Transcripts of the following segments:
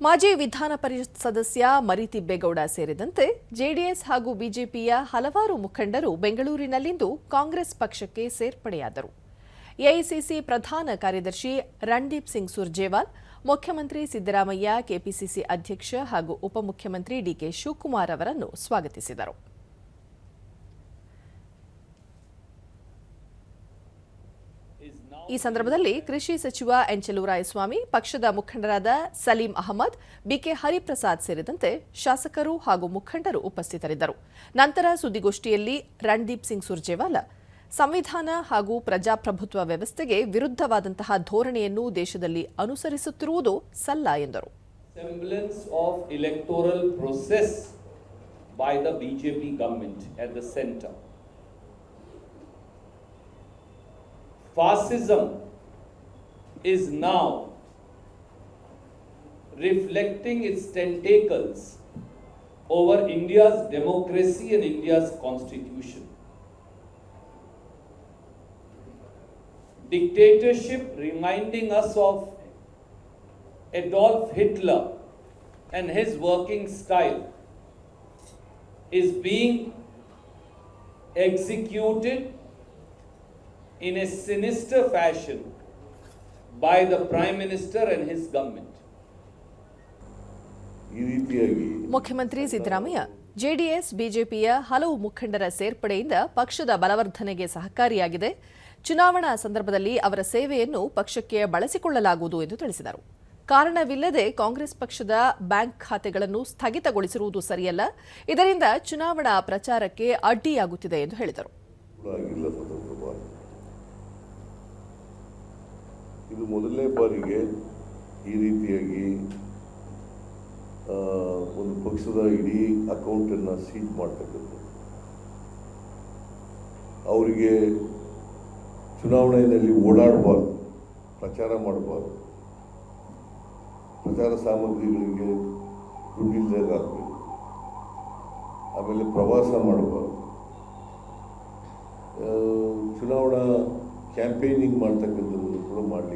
ಮಾಜಿ ವಿಧಾನ ಪರಿಷತ್ ಸದಸ್ಯ ಮರಿತಿಬ್ಬೇಗೌಡ ಸೇರಿದಂತೆ ಜೆಡಿಎಸ್ ಹಾಗೂ ಬಿಜೆಪಿಯ ಹಲವಾರು ಮುಖಂಡರು ಬೆಂಗಳೂರಿನಲ್ಲಿಂದು ಕಾಂಗ್ರೆಸ್ ಪಕ್ಷಕ್ಕೆ ಸೇರ್ಪಡೆಯಾದರು. ಎಐಸಿಸಿ ಪ್ರಧಾನ ಕಾರ್ಯದರ್ಶಿ ರಣದೀಪ್ ಸಿಂಗ್ ಸುರ್ಜೇವಾಲ್, ಮುಖ್ಯಮಂತ್ರಿ ಸಿದ್ದರಾಮಯ್ಯ, ಕೆಪಿಸಿಸಿ ಅಧ್ಯಕ್ಷ ಹಾಗೂ ಉಪಮುಖ್ಯಮಂತ್ರಿ ಡಿಕೆ ಶಿವಕುಮಾರ್ ಅವರನ್ನು ಸ್ವಾಗತಿಸಿದರು. ಈ ಸಂದರ್ಭದಲ್ಲಿ ಕೃಷಿ ಸಚಿವ ಎನ್ ಚೆಲುವರಾಯಸ್ವಾಮಿ ಪಕ್ಷದ ಮುಖಂಡರಾದ ಸಲೀಂ ಅಹಮದ್, ಬಿಕೆ ಹರಿಪ್ರಸಾದ್ ಸೇರಿದಂತೆ ಶಾಸಕರು ಹಾಗೂ ಮುಖಂಡರು ಉಪಸ್ಥಿತರಿದ್ದರು. ನಂತರ ಸುದ್ದಿಗೋಷ್ಠಿಯಲ್ಲಿ ರಣದೀಪ್ ಸಿಂಗ್ ಸುರ್ಜೇವಾಲ, ಸಂವಿಧಾನ ಹಾಗೂ ಪ್ರಜಾಪ್ರಭುತ್ವ ವ್ಯವಸ್ಥೆಗೆ ವಿರುದ್ಧವಾದಂತಹ ಧೋರಣೆಯನ್ನು ದೇಶದಲ್ಲಿ ಅನುಸರಿಸುತ್ತಿರುವುದು ಸಲ್ಲ ಎಂದರು. By the BJP. Fascism is now reflecting its tentacles over India's democracy and India's constitution. Dictatorship reminding us of Adolf Hitler and his working style is being executed in a sinister fashion by the Prime Minister and his government. ಈ ರೀತಿಯಾಗಿ ಮುಖ್ಯಮಂತ್ರಿ Siddaramaiah JDS ಬಿಜೆಪಿಯ ಹಲವು ಮುಖಂಡರ ಸೇರ್ಪಡೆಯಿಂದ ಪಕ್ಷದ ಬಲವರ್ಧನೆಗೆ ಸಹಕಾರಿಯಾಗಿದೆ. ಚುನಾವಣಾ ಸಂದರ್ಭದಲ್ಲಿ ಅವರ ಸೇವೆಯನ್ನು ಪಕ್ಷಕ್ಕೆ ಬಳಸಿಕೊಳ್ಳಲಾಗುವುದು ಎಂದು ತಿಳಿಸಿದರು. ಕಾರಣವಿಲ್ಲದೆ ಕಾಂಗ್ರೆಸ್ ಪಕ್ಷದ ಬ್ಯಾಂಕ್ ಖಾತೆಗಳನ್ನು ಸ್ಥಗಿತಗೊಳಿಸಿರುವುದು ಸರಿಯಲ್ಲ. ಇದರಿಂದ ಚುನಾವಣಾ ಪ್ರಚಾರಕ್ಕೆ ಅಡ್ಡಿಯಾಗುತ್ತಿದೆ ಎಂದು ಹೇಳಿದರು. ಇದು ಮೊದಲನೇ ಬಾರಿಗೆ ಈ ರೀತಿಯಾಗಿ ಒಂದು ಪಕ್ಷದ ಇಡೀ ಅಕೌಂಟನ್ನು ಸೀಟ್ ಮಾಡ್ತಕ್ಕಂಥದ್ದು. ಅವರಿಗೆ ಚುನಾವಣೆಯಲ್ಲಿ ಓಡಾಡಬಾರ್ದು, ಪ್ರಚಾರ ಮಾಡಬಾರ್ದು. ಪ್ರಚಾರ ಸಾಮಗ್ರಿಗಳಿಗೆ ದುಡ್ಡಿಲ್ದಾಗ ಆಮೇಲೆ ಪ್ರವಾಸ ಮಾಡಬಾರ್ದು. ಚುನಾವಣಾ ಕ್ಯಾಂಪೇನಿಂಗ್ ಮಾಡ್ತಕ್ಕಂಥದ್ದನ್ನು ಕೂಡ ಮಾಡಲಿಕ್ಕೆ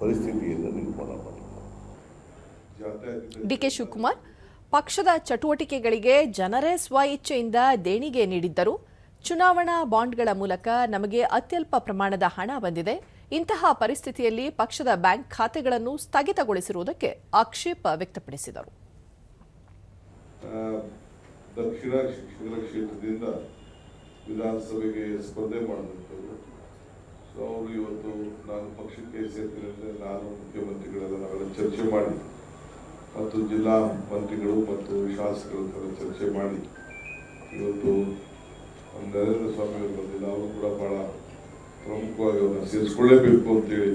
ಪರಿಸ್ಥಿತಿಯನ್ನು ನಿರ್ಮಾಣ ಡಿಕೆ ಶಿವಕುಮಾರ್ ಪಕ್ಷದ ಚಟುವಟಿಕೆಗಳಿಗೆ ಜನರೇ ಸ್ವ ಇಚ್ಛೆಯಿಂದ ದೇಣಿಗೆ ನೀಡಿದ್ದರು. ಚುನಾವಣಾ ಬಾಂಡ್ಗಳ ಮೂಲಕ ನಮಗೆ ಅತ್ಯಲ್ಪ ಪ್ರಮಾಣದ ಹಣ ಬಂದಿದೆ. ಇಂತಹ ಪರಿಸ್ಥಿತಿಯಲ್ಲಿ ಪಕ್ಷದ ಬ್ಯಾಂಕ್ ಖಾತೆಗಳನ್ನು ಸ್ಥಗಿತಗೊಳಿಸಿರುವುದಕ್ಕೆ ಆಕ್ಷೇಪ ವ್ಯಕ್ತಪಡಿಸಿದರು. ದಕ್ಷಿಣ ಶಿಕ್ಷಕರ ಕ್ಷೇತ್ರದಿಂದ ವಿಧಾನಸಭೆಗೆ ಸ್ಪರ್ಧೆ ಮಾಡಿದಂಥವ್ರು ಸೊ ಇವತ್ತು ನಾನು ಪಕ್ಷಕ್ಕೆ ಸೇರ್ತಿರಂದ್ರೆ ನಾನು ಮುಖ್ಯಮಂತ್ರಿಗಳೆಲ್ಲ ನಾವೆಲ್ಲ ಚರ್ಚೆ ಮಾಡಿ, ಮತ್ತು ಜಿಲ್ಲಾ ಮಂತ್ರಿಗಳು ಮತ್ತು ಶಾಸಕರ ಚರ್ಚೆ ಮಾಡಿ. ಇವತ್ತು ನರೇಂದ್ರ ಸ್ವಾಮಿ ಅವರು ಬಂದಿಲ್ಲ ಅವರು ಕೂಡ ಬಹಳ ಪ್ರಮುಖವಾಗಿ ಅವ್ರನ್ನ ಸೇರಿಸ್ಕೊಳ್ಳೇಬೇಕು ಅಂತೇಳಿ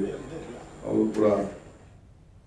ಅವರು ಕೂಡ